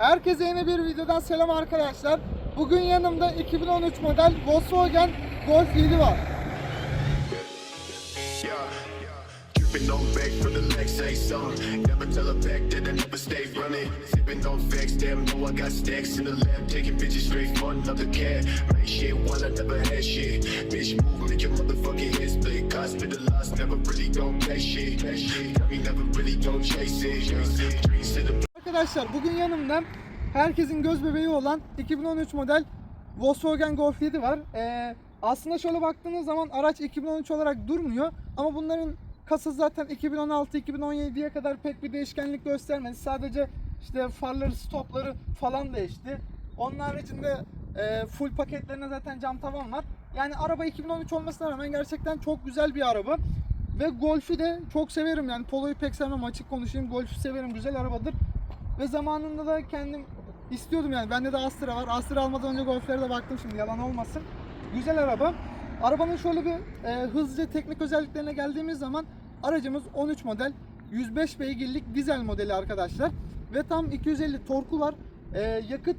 Herkese yeni bir videodan selam arkadaşlar. Bugün yanımda 2013 model Volkswagen Golf 7 var. Arkadaşlar bugün yanımda herkesin göz bebeği olan 2013 model Volkswagen Golf 7 var. Ee, aslında şöyle baktığınız zaman araç 2013 olarak durmuyor ama bunların kasası zaten 2016-2017'ye kadar pek bir değişkenlik göstermedi. Sadece işte farları, stopları falan değişti. Onun haricinde e, full paketlerine zaten cam tavan var. Yani araba 2013 olmasına rağmen gerçekten çok güzel bir araba. Ve Golf'ü de çok severim yani Polo'yu pek sevmem açık konuşayım. Golf'ü severim güzel arabadır. Ve zamanında da kendim istiyordum yani. Bende de Astra var. Astra almadan önce Golf'lere de baktım şimdi yalan olmasın. Güzel araba. Arabanın şöyle bir e, hızlıca teknik özelliklerine geldiğimiz zaman aracımız 13 model 105 beygirlik dizel modeli arkadaşlar. Ve tam 250 torku var. E, yakıt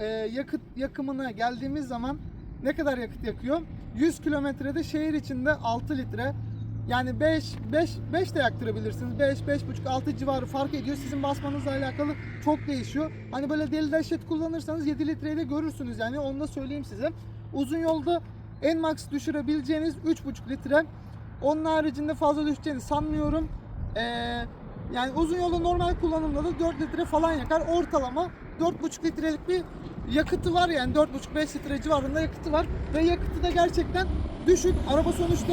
e, yakıt yakımına geldiğimiz zaman ne kadar yakıt yakıyor? 100 kilometrede şehir içinde 6 litre. Yani 5 5 5 de yaktırabilirsiniz. 5 5,5 6 civarı fark ediyor. Sizin basmanızla alakalı çok değişiyor. Hani böyle deli dehşet kullanırsanız 7 litreyi de görürsünüz yani onu da söyleyeyim size. Uzun yolda en max düşürebileceğiniz 3,5 litre. Onun haricinde fazla düşeceğini sanmıyorum. Ee, yani uzun yolda normal kullanımda da 4 litre falan yakar. Ortalama 4,5 litrelik bir yakıtı var yani 4,5-5 litre civarında yakıtı var. Ve yakıtı da gerçekten düşük. Araba sonuçta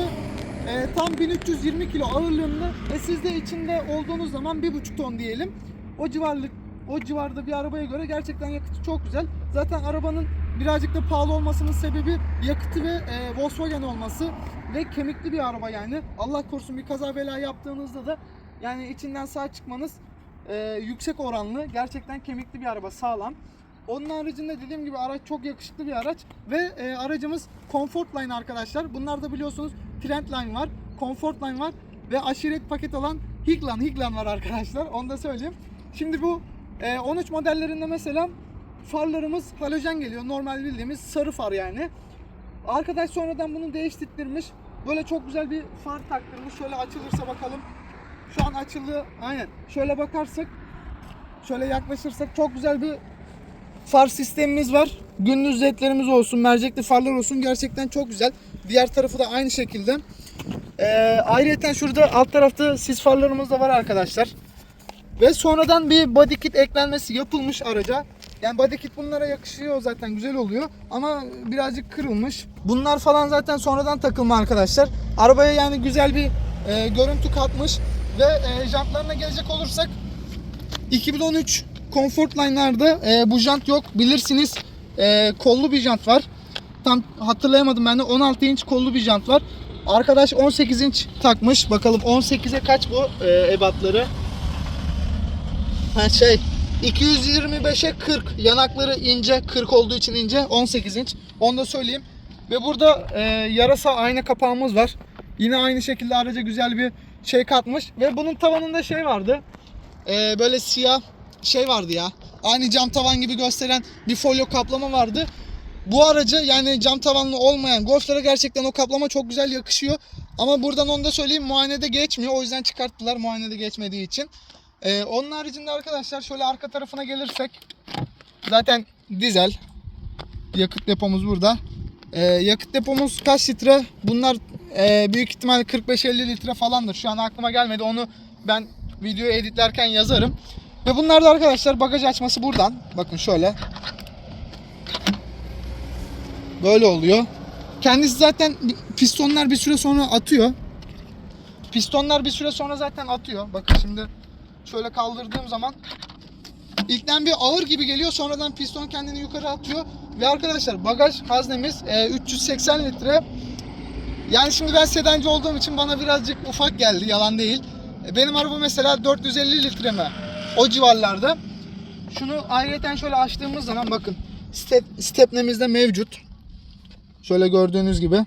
e, tam 1320 kilo ağırlığında ve siz de içinde olduğunuz zaman 1,5 ton diyelim. O civarlık o civarda bir arabaya göre gerçekten yakıtı çok güzel. Zaten arabanın birazcık da pahalı olmasının sebebi yakıtı ve e, Volkswagen olması ve kemikli bir araba yani. Allah korusun bir kaza bela yaptığınızda da yani içinden sağ çıkmanız e, yüksek oranlı. Gerçekten kemikli bir araba sağlam. Onun haricinde dediğim gibi araç çok yakışıklı bir araç ve e, aracımız Comfort Line arkadaşlar. Bunlar da biliyorsunuz Trendline var, Comfort Line var ve aşiret paket olan Higlan, Higlan var arkadaşlar. Onu da söyleyeyim. Şimdi bu e, 13 modellerinde mesela farlarımız halojen geliyor. Normal bildiğimiz sarı far yani. Arkadaş sonradan bunu değiştirmiş. Böyle çok güzel bir far taktırmış. Şöyle açılırsa bakalım. Şu an açıldı. Aynen. Şöyle bakarsak şöyle yaklaşırsak çok güzel bir far sistemimiz var. Gündüz ledlerimiz olsun, mercekli farlar olsun gerçekten çok güzel. Diğer tarafı da aynı şekilde. Ee, ayrıca şurada alt tarafta sis farlarımız da var arkadaşlar. Ve sonradan bir body kit eklenmesi yapılmış araca. Yani body kit bunlara yakışıyor zaten güzel oluyor ama birazcık kırılmış. Bunlar falan zaten sonradan takılma arkadaşlar. Arabaya yani güzel bir e, görüntü katmış ve e, jantlarına gelecek olursak 2013 Comfort Line'larda e, bu jant yok. Bilirsiniz e, kollu bir jant var. Tam hatırlayamadım ben de 16 inç kollu bir jant var. Arkadaş 18 inç takmış. Bakalım 18'e kaç bu e, ebatları? Ha şey 225'e 40. Yanakları ince. 40 olduğu için ince. 18 inç. Onu da söyleyeyim. Ve burada e, yarasa ayna kapağımız var. Yine aynı şekilde araca güzel bir şey katmış. Ve bunun tavanında şey vardı. E, böyle siyah şey vardı ya. Aynı cam tavan gibi gösteren bir folyo kaplama vardı. Bu araca yani cam tavanlı olmayan Golf'lara gerçekten o kaplama çok güzel yakışıyor. Ama buradan onu da söyleyeyim muayenede geçmiyor. O yüzden çıkarttılar muayenede geçmediği için. Ee, onun haricinde arkadaşlar şöyle arka tarafına gelirsek zaten dizel yakıt depomuz burada. Ee, yakıt depomuz kaç litre? Bunlar e, büyük ihtimal 45-50 litre falandır. Şu an aklıma gelmedi. Onu ben videoyu editlerken yazarım. Ve bunlar da arkadaşlar bagaj açması buradan. Bakın şöyle. Böyle oluyor. Kendisi zaten pistonlar bir süre sonra atıyor. Pistonlar bir süre sonra zaten atıyor. Bakın şimdi şöyle kaldırdığım zaman ilkten bir ağır gibi geliyor sonradan piston kendini yukarı atıyor ve arkadaşlar bagaj haznemiz e, 380 litre yani şimdi ben sedancı olduğum için bana birazcık ufak geldi yalan değil E, benim araba mesela 450 litre mi o civarlarda şunu ayrıyeten şöyle açtığımız zaman bakın step, stepnemizde mevcut şöyle gördüğünüz gibi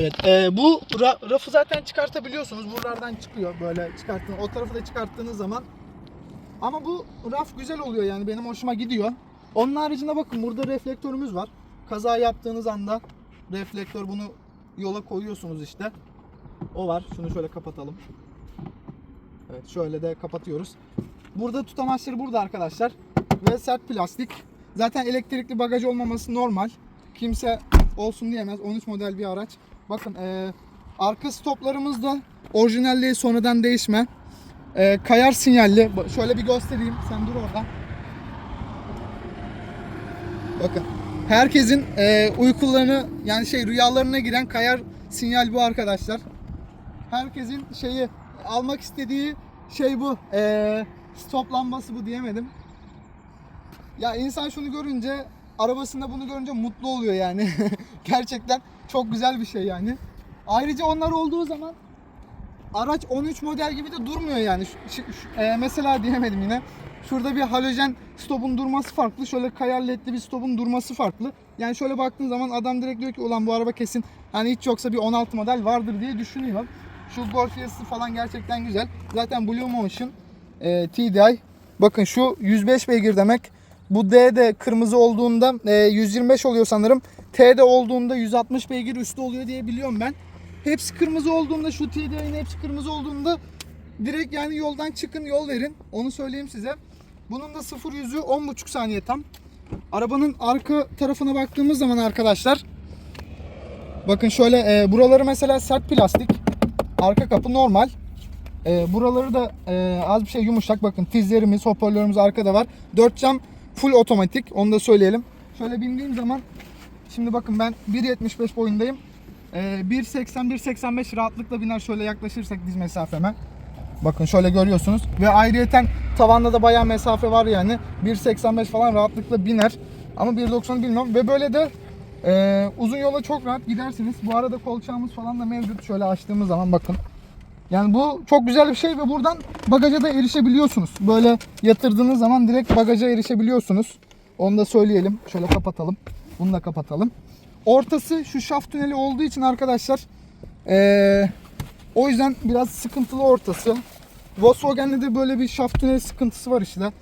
Evet, e, bu ra- rafı zaten çıkartabiliyorsunuz. Buralardan çıkıyor böyle çıkarttığınız. O tarafı da çıkarttığınız zaman Ama bu raf güzel oluyor yani benim hoşuma gidiyor. Onun haricinde bakın burada reflektörümüz var. Kaza yaptığınız anda reflektör bunu yola koyuyorsunuz işte. O var. Şunu şöyle kapatalım. Evet şöyle de kapatıyoruz. Burada tutamaçları burada arkadaşlar. Ve sert plastik. Zaten elektrikli bagaj olmaması normal. Kimse olsun diyemez. 13 model bir araç. Bakın eee, arka stoplarımız da orijinal değil sonradan değişme. Eee, kayar sinyalli. Şöyle bir göstereyim. Sen dur orada. Bakın. Herkesin eee uykularını yani şey rüyalarına giren kayar sinyal bu arkadaşlar. Herkesin şeyi almak istediği şey bu. Eee stop bu diyemedim. Ya insan şunu görünce arabasında bunu görünce mutlu oluyor yani. Gerçekten çok güzel bir şey yani. Ayrıca onlar olduğu zaman araç 13 model gibi de durmuyor yani. Şu- şu- şu- e, mesela diyemedim yine. Şurada bir halojen stopun durması farklı. Şöyle kayar ledli bir stopun durması farklı. Yani şöyle baktığın zaman adam direkt diyor ki ulan bu araba kesin hani hiç yoksa bir 16 model vardır diye düşünüyor. Şu Golf yazısı falan gerçekten güzel. Zaten Blue Motion e, TDI. Bakın şu 105 beygir demek. Bu D de kırmızı olduğunda e, 125 oluyor sanırım. T de olduğunda 160 beygir üstü oluyor diye biliyorum ben. Hepsi kırmızı olduğunda şu TDI'nin hepsi kırmızı olduğunda direkt yani yoldan çıkın yol verin. Onu söyleyeyim size. Bunun da 0 yüzü 10,5 saniye tam. Arabanın arka tarafına baktığımız zaman arkadaşlar bakın şöyle e, buraları mesela sert plastik. Arka kapı normal. E, buraları da e, az bir şey yumuşak. Bakın tizlerimiz, hoparlörümüz arkada var. 4 cam full otomatik. Onu da söyleyelim. Şöyle bindiğim zaman şimdi bakın ben 1.75 boyundayım. E, 1.80-1.85 rahatlıkla biner şöyle yaklaşırsak diz mesafeme. Bakın şöyle görüyorsunuz. Ve ayrıyeten tavanda da bayağı mesafe var yani. 1.85 falan rahatlıkla biner. Ama 1.90 bilmiyorum. Ve böyle de e, uzun yola çok rahat gidersiniz. Bu arada kolçağımız falan da mevcut. Şöyle açtığımız zaman bakın. Yani bu çok güzel bir şey ve buradan bagaja da erişebiliyorsunuz. Böyle yatırdığınız zaman direkt bagaja erişebiliyorsunuz. Onu da söyleyelim. Şöyle kapatalım. Bunu da kapatalım. Ortası şu şaft tüneli olduğu için arkadaşlar ee, o yüzden biraz sıkıntılı ortası. Volkswagen'de de böyle bir şaft tüneli sıkıntısı var işte.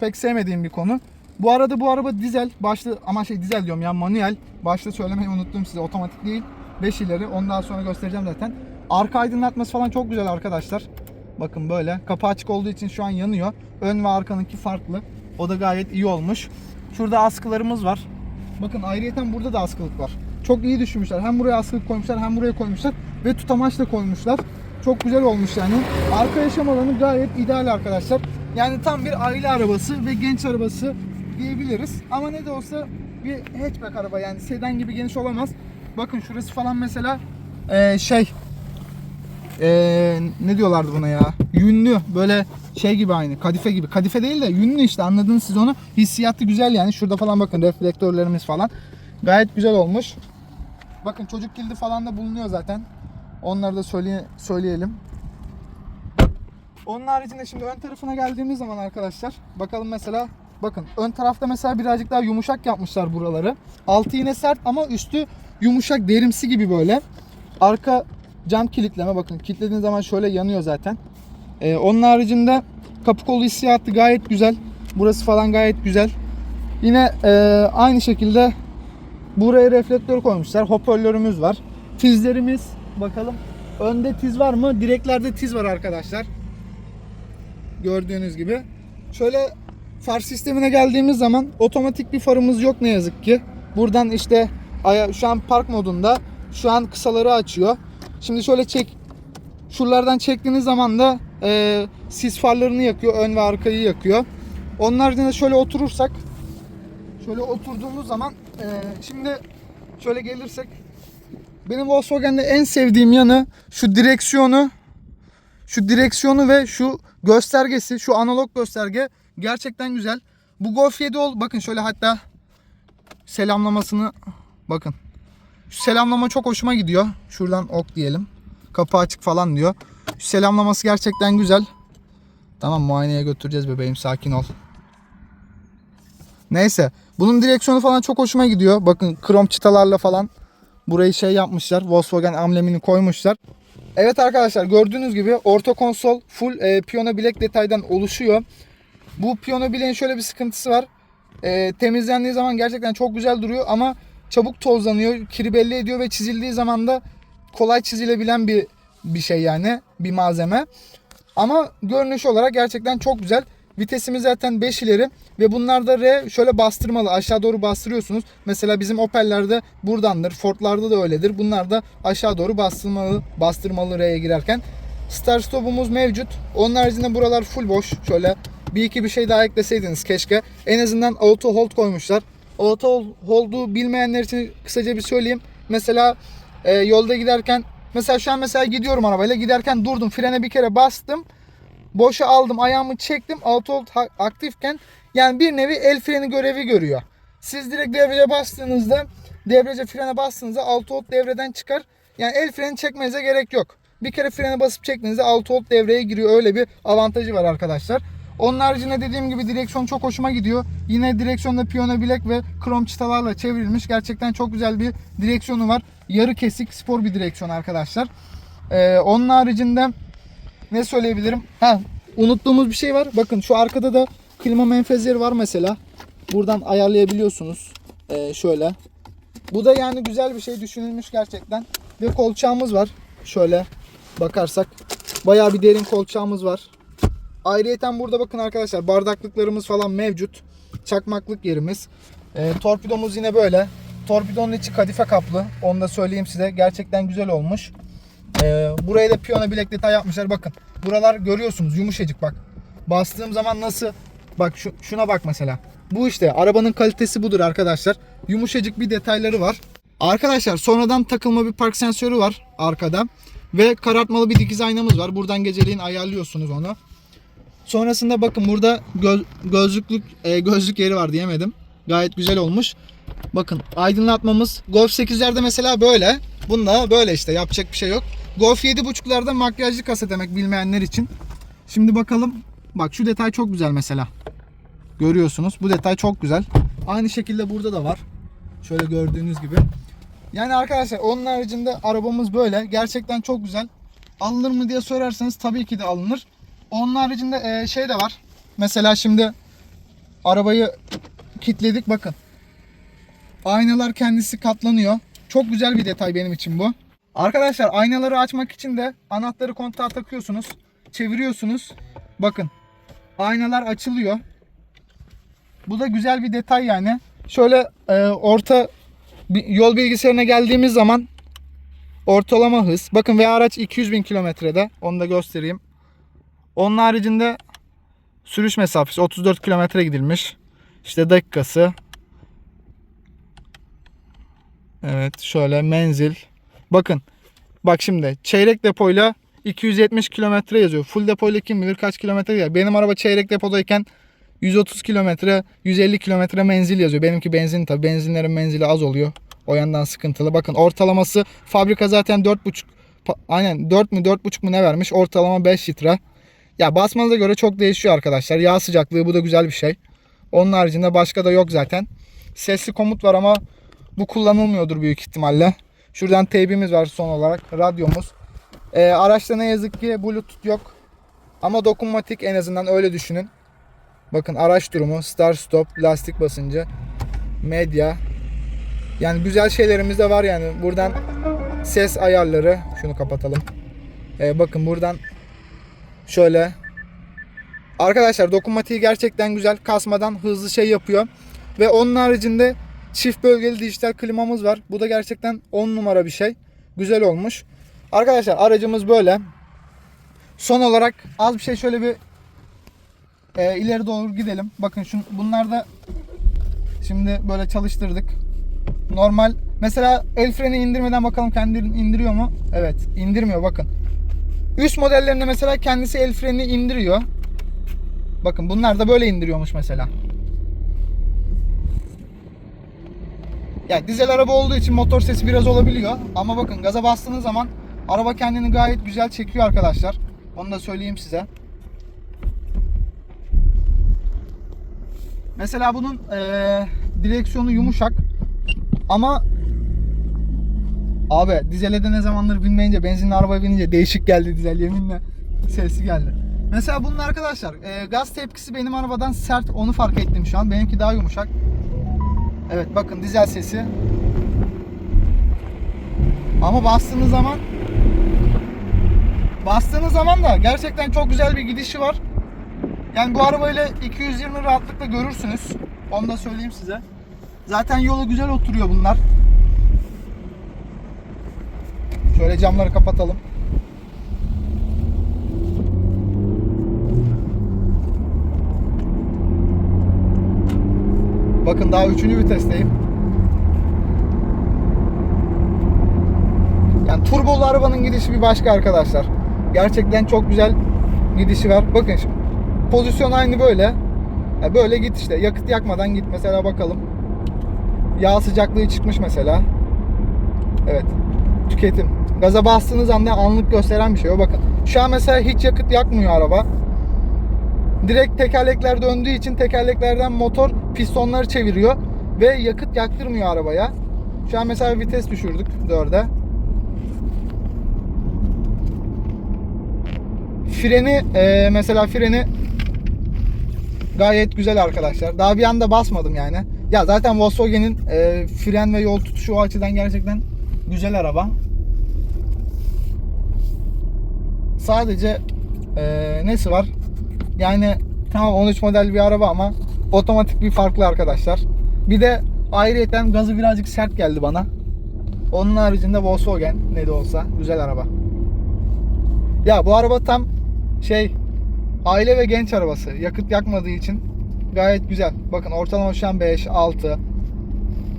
Pek sevmediğim bir konu. Bu arada bu araba dizel. Başta ama şey dizel diyorum ya manuel. Başta söylemeyi unuttum size. Otomatik değil. 5 ileri. Onu daha sonra göstereceğim zaten. Arka aydınlatması falan çok güzel arkadaşlar. Bakın böyle. Kapı açık olduğu için şu an yanıyor. Ön ve arkanınki farklı. O da gayet iyi olmuş. Şurada askılarımız var. Bakın ayrıyeten burada da askılık var. Çok iyi düşünmüşler. Hem buraya askılık koymuşlar hem buraya koymuşlar. Ve tutamaç da koymuşlar. Çok güzel olmuş yani. Arka yaşam alanı gayet ideal arkadaşlar. Yani tam bir aile arabası ve genç arabası diyebiliriz. Ama ne de olsa bir hatchback araba yani sedan gibi geniş olamaz. Bakın şurası falan mesela eee, şey eee, ne diyorlardı buna ya? Yünlü böyle şey gibi aynı kadife gibi. Kadife değil de yünlü işte anladınız siz onu. Hissiyatı güzel yani. Şurada falan bakın reflektörlerimiz falan. Gayet güzel olmuş. Bakın çocuk kilidi falan da bulunuyor zaten. Onları da söyle, söyleyelim. Onun haricinde şimdi ön tarafına geldiğimiz zaman arkadaşlar bakalım mesela bakın ön tarafta mesela birazcık daha yumuşak yapmışlar buraları. Altı yine sert ama üstü yumuşak derimsi gibi böyle. Arka cam kilitleme bakın kilitlediğiniz zaman şöyle yanıyor zaten. Ee, onun haricinde kapı kolu hissiyatı gayet güzel. Burası falan gayet güzel. Yine e, aynı şekilde buraya reflektör koymuşlar. Hoparlörümüz var. Tizlerimiz bakalım. Önde tiz var mı? Direklerde tiz var arkadaşlar. Gördüğünüz gibi. Şöyle far sistemine geldiğimiz zaman otomatik bir farımız yok ne yazık ki. Buradan işte şu an park modunda şu an kısaları açıyor. Şimdi şöyle çek şuralardan çektiğiniz zaman da e, sis farlarını yakıyor. Ön ve arkayı yakıyor. Onun haricinde şöyle oturursak şöyle oturduğumuz zaman e, şimdi şöyle gelirsek benim Volkswagen'de en sevdiğim yanı şu direksiyonu şu direksiyonu ve şu göstergesi, şu analog gösterge gerçekten güzel. Bu Golf 7 ol bakın şöyle hatta selamlamasını bakın. Şu selamlama çok hoşuma gidiyor. Şuradan ok diyelim. Kapı açık falan diyor. Şu selamlaması gerçekten güzel. Tamam muayeneye götüreceğiz bebeğim sakin ol. Neyse. Bunun direksiyonu falan çok hoşuma gidiyor. Bakın krom çıtalarla falan burayı şey yapmışlar. Volkswagen amblemini koymuşlar. Evet arkadaşlar gördüğünüz gibi orta konsol full e, piyano bilek detaydan oluşuyor. Bu piyano bileğin şöyle bir sıkıntısı var. Ee, temizlendiği zaman gerçekten çok güzel duruyor ama çabuk tozlanıyor, kiri belli ediyor ve çizildiği zaman da kolay çizilebilen bir bir şey yani bir malzeme. Ama görünüş olarak gerçekten çok güzel. Vitesimiz zaten 5 ileri ve bunlar da R şöyle bastırmalı aşağı doğru bastırıyorsunuz. Mesela bizim Opel'lerde buradandır. Ford'larda da öyledir. Bunlar da aşağı doğru bastırmalı bastırmalı R'ye girerken. Start stop'umuz mevcut. Onun haricinde buralar full boş. Şöyle bir iki bir şey daha ekleseydiniz keşke. En azından auto hold koymuşlar. Auto hold'u bilmeyenler için kısaca bir söyleyeyim. Mesela e, yolda giderken mesela şu an mesela gidiyorum arabayla giderken durdum frene bir kere bastım. Boşa aldım ayağımı çektim auto hold aktifken yani bir nevi el freni görevi görüyor. Siz direkt devreye bastığınızda devrece frene bastığınızda auto hold devreden çıkar. Yani el freni çekmenize gerek yok. Bir kere frene basıp çektiğinizde auto hold devreye giriyor. Öyle bir avantajı var arkadaşlar. Onun haricinde dediğim gibi direksiyon çok hoşuma gidiyor. Yine direksiyonda piyano bilek ve krom çıtalarla çevrilmiş. Gerçekten çok güzel bir direksiyonu var. Yarı kesik spor bir direksiyon arkadaşlar. Ee, onun haricinde ne söyleyebilirim? Ha, unuttuğumuz bir şey var. Bakın şu arkada da klima menfezleri var mesela. Buradan ayarlayabiliyorsunuz. Ee, şöyle. Bu da yani güzel bir şey düşünülmüş gerçekten. Ve kolçağımız var. Şöyle bakarsak. Bayağı bir derin kolçağımız var. Ayrıyeten burada bakın arkadaşlar bardaklıklarımız falan mevcut. Çakmaklık yerimiz. Ee, torpidomuz yine böyle. Torpidonun içi kadife kaplı. Onu da söyleyeyim size. Gerçekten güzel olmuş. Ee, buraya da piyano bilek detay yapmışlar. Bakın. Buralar görüyorsunuz yumuşacık bak. Bastığım zaman nasıl? Bak şu, şuna bak mesela. Bu işte arabanın kalitesi budur arkadaşlar. Yumuşacık bir detayları var. Arkadaşlar sonradan takılma bir park sensörü var arkada. Ve karartmalı bir dikiz aynamız var. Buradan geceliğin ayarlıyorsunuz onu. Sonrasında bakın burada göz, gözlüklük e, gözlük yeri var diyemedim. Gayet güzel olmuş. Bakın aydınlatmamız Golf 8'lerde mesela böyle. Bunda böyle işte yapacak bir şey yok. Golf 7.5'larda makyajlı kasa demek bilmeyenler için. Şimdi bakalım. Bak şu detay çok güzel mesela. Görüyorsunuz. Bu detay çok güzel. Aynı şekilde burada da var. Şöyle gördüğünüz gibi. Yani arkadaşlar onun haricinde arabamız böyle. Gerçekten çok güzel. Alınır mı diye sorarsanız tabii ki de alınır. Onun haricinde e, şey de var. Mesela şimdi arabayı kilitledik bakın. Aynalar kendisi katlanıyor. Çok güzel bir detay benim için bu. Arkadaşlar aynaları açmak için de anahtarı kontağa takıyorsunuz. Çeviriyorsunuz. Bakın. Aynalar açılıyor. Bu da güzel bir detay yani. Şöyle e, orta yol bilgisayarına geldiğimiz zaman ortalama hız. Bakın ve araç 200 bin kilometrede. Onu da göstereyim. Onun haricinde sürüş mesafesi 34 kilometre gidilmiş. İşte dakikası. Evet şöyle menzil. Bakın. Bak şimdi çeyrek depoyla 270 kilometre yazıyor. Full depoyla kim bilir kaç kilometre ya. Benim araba çeyrek depodayken 130 kilometre, 150 kilometre menzil yazıyor. Benimki benzin tabi. Benzinlerin menzili az oluyor. O yandan sıkıntılı. Bakın ortalaması fabrika zaten 4,5 pa- aynen 4 mü 4,5 mu ne vermiş? Ortalama 5 litre. Ya basmanıza göre çok değişiyor arkadaşlar. Yağ sıcaklığı bu da güzel bir şey. Onun haricinde başka da yok zaten. Sesli komut var ama bu kullanılmıyordur büyük ihtimalle. Şuradan teybimiz var son olarak. Radyomuz. Ee, araçta ne yazık ki Bluetooth yok. Ama dokunmatik en azından öyle düşünün. Bakın araç durumu, start stop, lastik basıncı, medya. Yani güzel şeylerimiz de var yani. Buradan ses ayarları. Şunu kapatalım. Ee, bakın buradan şöyle. Arkadaşlar dokunmatiği gerçekten güzel. Kasmadan hızlı şey yapıyor. Ve onun haricinde çift bölgeli dijital klimamız var. Bu da gerçekten 10 numara bir şey. Güzel olmuş. Arkadaşlar aracımız böyle. Son olarak az bir şey şöyle bir e, ileri doğru gidelim. Bakın şu bunlar da şimdi böyle çalıştırdık. Normal mesela el freni indirmeden bakalım kendi indiriyor mu? Evet indirmiyor bakın. Üst modellerinde mesela kendisi el frenini indiriyor. Bakın bunlar da böyle indiriyormuş mesela. Ya dizel araba olduğu için motor sesi biraz olabiliyor. Ama bakın gaza bastığınız zaman araba kendini gayet güzel çekiyor arkadaşlar. Onu da söyleyeyim size. Mesela bunun eee, direksiyonu yumuşak. Ama abi dizele de ne zamandır binmeyince benzinli arabaya binince değişik geldi dizel yeminle sesi geldi. Mesela bunun arkadaşlar e, gaz tepkisi benim arabadan sert onu fark ettim şu an. Benimki daha yumuşak. Evet bakın dizel sesi. Ama bastığınız zaman bastığınız zaman da gerçekten çok güzel bir gidişi var. Yani bu arabayla 220 rahatlıkla görürsünüz. Onu da söyleyeyim size. Zaten yola güzel oturuyor bunlar. Şöyle camları kapatalım. Bakın daha üçüncü vitesteyim. Yani turbolu arabanın gidişi bir başka arkadaşlar. Gerçekten çok güzel gidişi var. Bakın şimdi. Pozisyon aynı böyle. Ya böyle git işte. Yakıt yakmadan git. Mesela bakalım. Yağ sıcaklığı çıkmış mesela. Evet. Tüketim. Gaza bastığınız anda anlık gösteren bir şey o bakın. Şu an mesela hiç yakıt yakmıyor araba. Direkt tekerlekler döndüğü için tekerleklerden motor pistonları çeviriyor ve yakıt yaktırmıyor arabaya. Şu an mesela vites düşürdük 4'e. Freni e, mesela freni gayet güzel arkadaşlar. Daha bir anda basmadım yani. Ya zaten Volkswagen'in e, fren ve yol tutuşu o açıdan gerçekten güzel araba. Sadece e, nesi var? Yani tamam 13 model bir araba ama otomatik bir farklı arkadaşlar. Bir de ayrıyeten gazı birazcık sert geldi bana. Onun haricinde Volkswagen ne de olsa güzel araba. Ya bu araba tam şey aile ve genç arabası. Yakıt yakmadığı için gayet güzel. Bakın ortalama şu an 5, 6.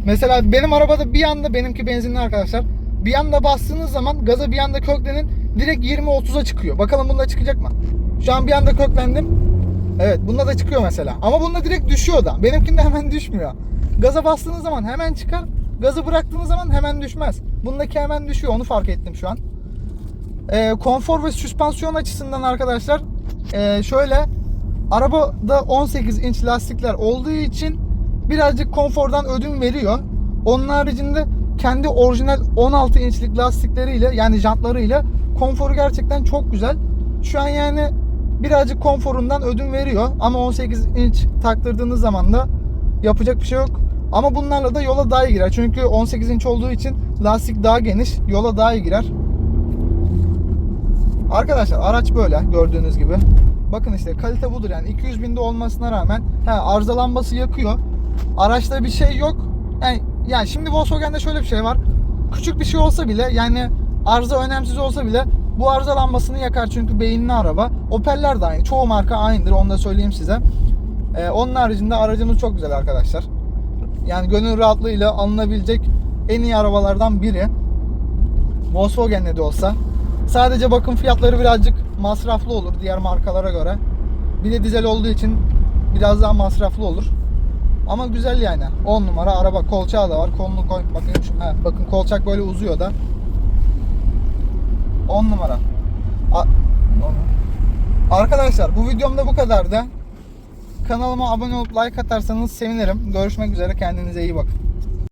Mesela benim arabada bir anda benimki benzinli arkadaşlar. Bir anda bastığınız zaman gaza bir anda köklenin direkt 20-30'a çıkıyor. Bakalım bunda çıkacak mı? Şu an bir anda köklendim. Evet bunda da çıkıyor mesela. Ama bunda direkt düşüyor da. Benimkinde hemen düşmüyor. Gaza bastığınız zaman hemen çıkar. Gazı bıraktığınız zaman hemen düşmez. Bundaki hemen düşüyor. Onu fark ettim şu an. Ee, konfor ve süspansiyon açısından arkadaşlar ee, şöyle arabada 18 inç lastikler olduğu için birazcık konfordan ödün veriyor. Onun haricinde kendi orijinal 16 inçlik lastikleriyle yani jantlarıyla konforu gerçekten çok güzel. Şu an yani birazcık konforundan ödün veriyor ama 18 inç taktırdığınız zaman da yapacak bir şey yok. Ama bunlarla da yola daha iyi girer. Çünkü 18 inç olduğu için lastik daha geniş, yola daha iyi girer. Arkadaşlar araç böyle gördüğünüz gibi. Bakın işte kalite budur yani 200 binde olmasına rağmen he, arıza lambası yakıyor. Araçta bir şey yok. Yani, yani şimdi Volkswagen'de şöyle bir şey var. Küçük bir şey olsa bile yani arıza önemsiz olsa bile bu arıza lambasını yakar çünkü beyinli araba. Opel'ler de aynı. Çoğu marka aynıdır onu da söyleyeyim size. Ee, onun haricinde aracımız çok güzel arkadaşlar. Yani gönül rahatlığıyla alınabilecek en iyi arabalardan biri. Volkswagen'de de olsa. Sadece bakım fiyatları birazcık masraflı olur diğer markalara göre. Bir de dizel olduğu için biraz daha masraflı olur. Ama güzel yani. 10 numara araba. Kolçağı da var. Kolunu koy. Bakın, he, bakın kolçak böyle uzuyor da. 10 numara. A- Arkadaşlar bu videomda bu kadardı. Kanalıma abone olup like atarsanız sevinirim. Görüşmek üzere. Kendinize iyi bakın.